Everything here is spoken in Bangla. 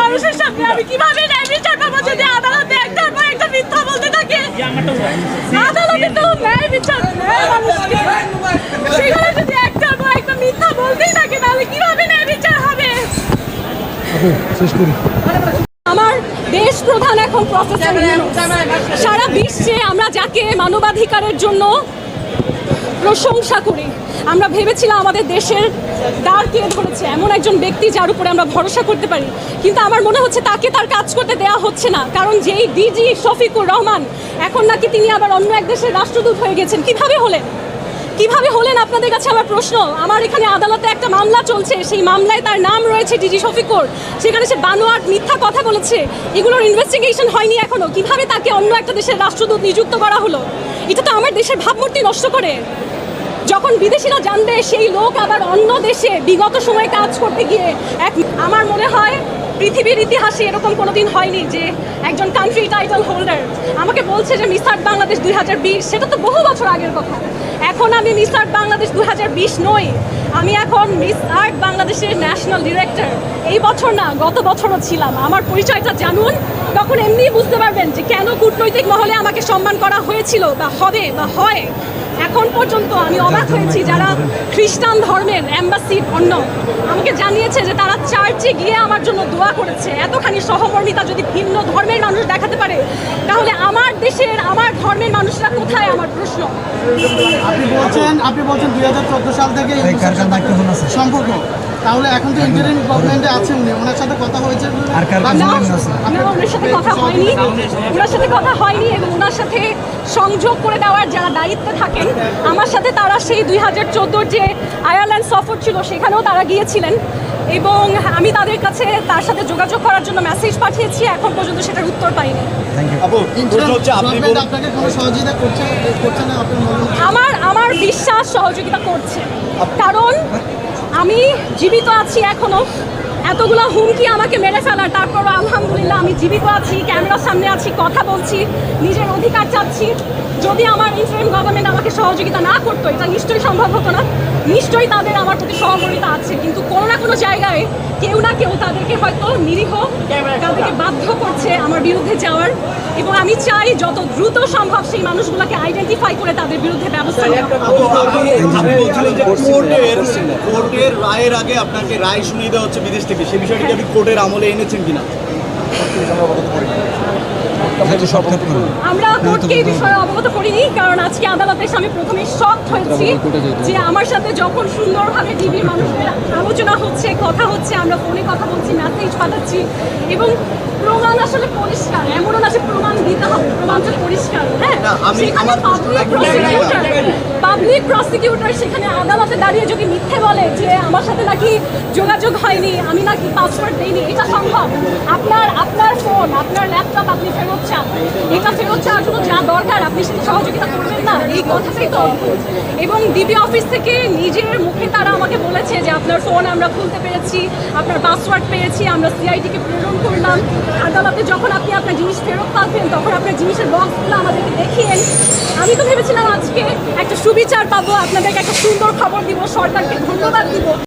মানুষের সামনে আমি কীভাবে ন্যায় বিচার পাবো যদি আদালতে একটার পর একটা মিথ্যা বলতে থাকে? আদালতে তো ন্যায় বিচার ন্যায় যদি একটার পর একটা মিথ্যা বলতেই থাকে তাহলে কীভাবে ন্যায় বিচার হবে? আপু শেষ করি। আমার দেশ প্রধান এখন প্রফেসর সারা বিশ্বে আমরা যাকে মানবাধিকারের জন্য প্রশংসা করি। আমরা ভেবেছিলাম আমাদের দেশের দ্বার কে ধরেছে এমন একজন ব্যক্তি যার উপরে আমরা ভরসা করতে পারি। কিন্তু আমার মনে হচ্ছে তাকে তার কাজ করতে দেওয়া হচ্ছে না। কারণ যেই ডিজি শফিকুর রহমান, এখন নাকি তিনি আবার অন্য এক দেশের রাষ্ট্রদূত হয়ে গেছেন। কীভাবে হলেন? কীভাবে হলেন আপনাদের কাছে আমার প্রশ্ন? আমার এখানে আদালতে একটা মামলা চলছে। সেই মামলায় তার নাম রয়েছে ডিজি শফিকুর। সেখানে সে বানোয়াট মিথ্যা কথা বলেছে। এগুলোর ইনভেস্টিগেশন হয়নি এখনও। কীভাবে তাকে অন্য একটা দেশের রাষ্ট্রদূত নিযুক্ত করা হলো? এটা তো আমার দেশের ভাবমূর্তি নষ্ট করে। যখন বিদেশিরা জানবে সেই লোক আবার অন্য দেশে বিগত সময়ে কাজ করতে গিয়ে এক আমার মনে হয় পৃথিবীর ইতিহাসে এরকম কোনো দিন হয়নি যে একজন কান্ট্রি টাইটেল হোল্ডার আমাকে বলছে যে মিসার বাংলাদেশ দুই হাজার বিশ, সেটা তো বহু বছর আগের কথা। এখন আমি মিস আর্ট বাংলাদেশ দু হাজার বিশ নই। আমি এখন মিস আর্ট বাংলাদেশের ন্যাশনাল ডিরেক্টর। এই বছর না গত বছরও ছিলাম। আমার পরিচয়টা জানুন। তখন এমনিই বুঝতে পারবেন যে কেন কূটনৈতিক মহলে আমাকে সম্মান করা হয়েছিল বা হবে বা হয়। এখন পর্যন্ত আমি অবাক হয়েছি যারা খ্রিস্টান ধর্মের অ্যাম্বাসির অন্য। আমাকে জানিয়েছে যে তারা চার্চে গিয়ে আমার জন্য দোয়া করেছে। এতখানি সহকর্মিতা যদি ভিন্ন ধর্মের দেখাতে পারে? তাহলে আমার দেশের আমার ধর্মের মানুষরা কোথায়? আমার প্রশ্ন। আপনি বলছেন আপনি বলছেন দুই হাজার চোদ্দ সাল থেকে? সম্পর্ক। তাহলে এখন তো ইন্টারিম গভর্নমেন্টে আছেন উনি ওনার সাথে কথা হয়েছে? আর কার ওনার সাথে কথা হয়নি। ওনার সাথে কথা হয়নি এবং ওনার সাথে সংযোগ করে দেওয়ার যারা দায়িত্বে থাকেন আমার সাথে তারা সেই দুই হাজার চোদ্দোর যে আয়ারল্যান্ড সফর ছিল সেখানেও তারা গিয়েছিলেন। এবং আমি তাদের কাছে তার সাথে যোগাযোগ করার জন্য মেসেজ পাঠিয়েছি এখন পর্যন্ত সেটার উত্তর পাইনি? আমার আমার বিশ্বাস সহযোগিতা করছে। কারণ আমি জীবিত আছি এখনও। এতগুলো হুমকি আমাকে মেরে ফেলার তারপরও আলহামদুলিল্লাহ আমি জীবিত আছি, ক্যামেরার সামনে আছি, কথা বলছি, নিজের অধিকার চাচ্ছি। যদি আমার ইন্টারিম গভর্নমেন্ট আমাকে সহযোগিতা না করতো, এটা নিশ্চয়ই সম্ভব হতো না। নিশ্চয়ই তাদের আমার প্রতি সহমর্মিতা আছে, কিন্তু কোনো না কোনো জায়গায় কেউ না কেউ তাদেরকে হয়তো নিরীহ, তাদেরকে বাধ্য করছে আমার বিরুদ্ধে যাওয়ার। এবং আমি চাই যত দ্রুত সম্ভব সেই মানুষগুলোকে আইডেন্টিফাই করে তাদের বিরুদ্ধে ব্যবস্থা নেওয়া। রায়ের আগে আপনাকে রায় শুনিয়ে দেওয়া হচ্ছে বিদেশ থেকে। সেই বিষয়টি কি আপনি কোর্টের আমলে এনেছেন কিনা? আমরা কোর্টকে এই বিষয়ে অবগত করিনি। আজকে আদালতের সামনে প্রথমে শক হয়েছি যে আমার সাথে যখন সুন্দরভাবে টিভির মানুষদের আলোচনা হচ্ছে কথা হচ্ছে আমরা ফোনে কথা বলছি মেসেজ পাঠাচ্ছি এবং প্রমাণ আসলে পরিষ্কার এমনও না যে প্রমাণ দিতে হবে প্রমাণ তো পরিষ্কার হ্যাঁ? সেখানে পাবলিক প্রসিকিউটর পাবলিক প্রসিকিউটর সেখানে আদালতে দাঁড়িয়ে যদি মিথ্যে বলে যে আমার সাথে নাকি যোগাযোগ হয়নি আমি নাকি পাসওয়ার্ড দিইনি এটা সম্ভব? আপনার আপনার ফোন আপনার ল্যাপটপ আপনি ফেরত চান। এটা ফেরত চাওয়ার জন্য যা দরকার আপনি সেটা সহযোগিতা করবেন। না, এই কথাটাই তো এবং ডিবি অফিস থেকে নিজের মুখে তারা আমাকে বলেছে যে আপনার ফোন আমরা খুলতে পেরেছি, আপনার পাসওয়ার্ড পেয়েছি, আমরা সিআইডিকে প্রেরণ করলাম। আদালতে যখন আপনি আপনার জিনিস ফেরত পাবেন, তখন আপনার জিনিসের বক্সগুলো আমাদেরকে দেখিয়েন আমি তো ভেবেছিলাম আজকে একটা সুবিচার পাবো, আপনাদেরকে একটা সুন্দর খবর দিব, সরকারকে ধন্যবাদ দিব।